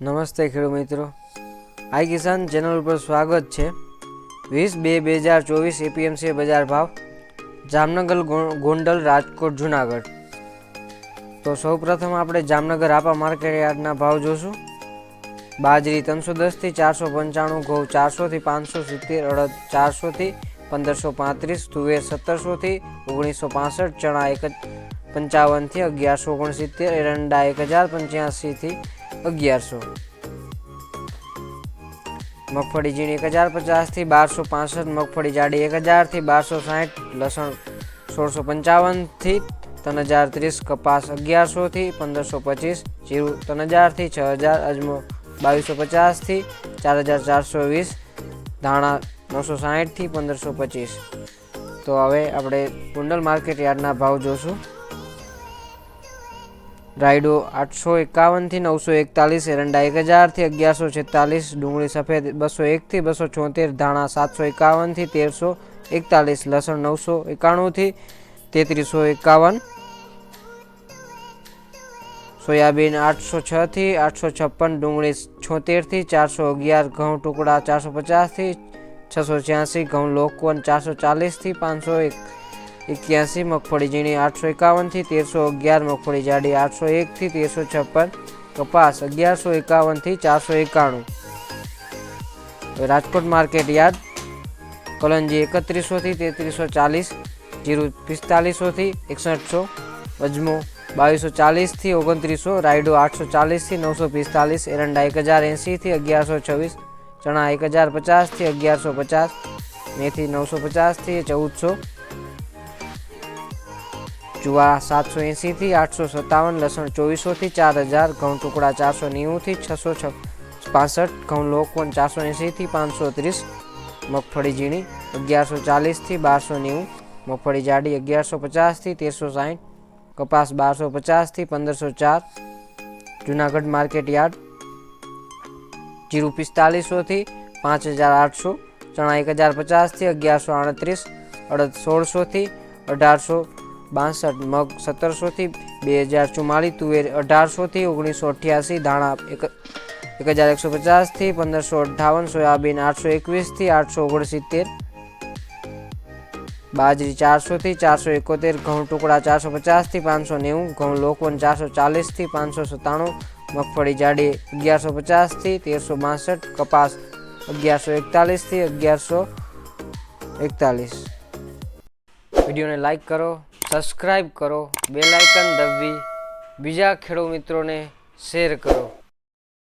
નમસ્તે ખેડૂત મિત્રો. આઈ કિસાન ચેનલ ઉપર સ્વાગત છે. વીસ બે બે હજાર ચોવીસ એપીએમસી બજાર ભાવ, જામનગર ગોંડલ, રાજકોટ, જુનાગઢ. તો સૌ પ્રથમ આપણે જામનગર આપા માર્કેટ યાર્ડના ભાવ જોશું. બાજરી ત્રણસો દસથી ચારસો પંચાણું, ઘઉં ચારસોથી પાંચસો સિત્તેર, અડદ ચારસોથી પંદરસો પાંત્રીસ, તુવેર સત્તરસોથી ઓગણીસો પાસઠ, ચણા એક પંચાવનથી અગિયારસો ઓગણસિત્તેર, એરંડા એક હજાર પંચ્યાસીથી અગિયારસો. મગફળી ઝીણી એક હજાર પચાસથી બારસો પાસઠ, મગફળી જાડી એક હજારથી બારસો સાઠ લસણ સોળસો પંચાવનથી ત્રણ હજાર ત્રીસ, કપાસ અગિયારસોથી પંદરસો પચીસ, જીરું ત્રણ હજારથી છ હજાર, અજમો બાવીસો પચાસથી ચાર હજાર ચારસો વીસ, ધાણા નવસો સાહીઠથી પંદરસો પચીસ. તો હવે આપણે કુંડલ માર્કેટ યાર્ડના ભાવ જોશું. રાયડો આઠસો એકાવનથી નવસો એકતાલીસ, એરંડા એક હજારથી અગિયારસો છેતાલીસ, ડુંગળી સફેદ બસો એકથી બસો છોતેર, ધાણા સાતસો એકાવનથી તેરસો એકતાલીસ, લસણ નવસો એકાણુંથી તેત્રીસો એકાવન, સોયાબીન આઠસો છથી આઠસો છપ્પન, ડુંગળી છોતેરથી ચારસો અગિયાર, ઘઉં ટુકડા ચારસો પચાસથી છસો છ્યાસી, ઘઉં લોકવન ચારસો ચાલીસથી પાંચસો એક. એક્યાસી, મગફળી ઝીણી આઠસો એકાવનથી તેરસો અગિયાર, મગફળી જાડી આઠસો એકથી તેરસો છપ્પન, કપાસ અગિયારસો એકાવનથી ચારસો એકાણું. રાજકોટ માર્કેટ યાર્ડ, કલંજી એકત્રીસોથી તેત્રીસો ચાલીસ, જીરું પિસ્તાલીસોથી એકસઠસો અજમો બાવીસો ચાલીસથી ઓગણત્રીસો, રાયડો આઠસો ચાલીસથી નવસો પિસ્તાલીસ, એરંડા એક હજાર એંસીથી અગિયારસો છવ્વીસ, ચણા એક હજાર પચાસથી અગિયારસો પચાસ, મેથી નવસો પચાસથી ચૌદસો જુવાર સાતસો એંસીથી આઠસો સત્તાવન, લસણ ચોવીસોથી ચાર હજાર, ઘઉં ટુકડા ચારસો નેવુંથી છસો છ, પાસઠ, ઘઉં લોકવન ચારસો એંસીથી પાંચસો ત્રીસ, મગફળી ઝીણી અગિયારસો ચાલીસથી બારસો નેવું, મગફળી જાડી અગિયારસો પચાસથી તેરસો સાઠ, કપાસ બારસો પચાસથી પંદરસો ચાર, જુનાગઢ માર્કેટ યાર્ડ જીરું પિસ્તાલીસોથી પાંચ હજાર આઠસો, ચણા એક હજાર પચાસથી અગિયારસો આડત્રીસ, અડદ સોળસોથી અઢારસો બાસઠ, મગ સત્તરસોથી બે હજાર ચુમ્માળીસ, તુવેર અઢારસોથી ઓગણીસો અઠ્યાસી, ધાણા એક એક હજાર એકસો પચાસથી પંદરસો અઠ્ઠાવન, સોયાબીન આઠસો એકવીસથી આઠસો ઓગણસિત્તેર, બાજરી ચારસોથી ચારસો એકોતેર, ઘઉં ટુકડા ચારસો પચાસથી પાંચસો નેવું, ઘઉં લોકવન ચારસો ચાલીસથી પાંચસો સત્તાણું, મગફળી જાડી અગિયારસો પચાસથી તેરસો બાસઠ, કપાસ અગિયારસો એકતાલીસથી અગિયારસો એકતાલીસ. વિડીયોને લાઈક કરો સબસ્ક્રાઈબ કરો બેલાઇકન દબવી બીજા ખેડૂત મિત્રોને શેર કરો.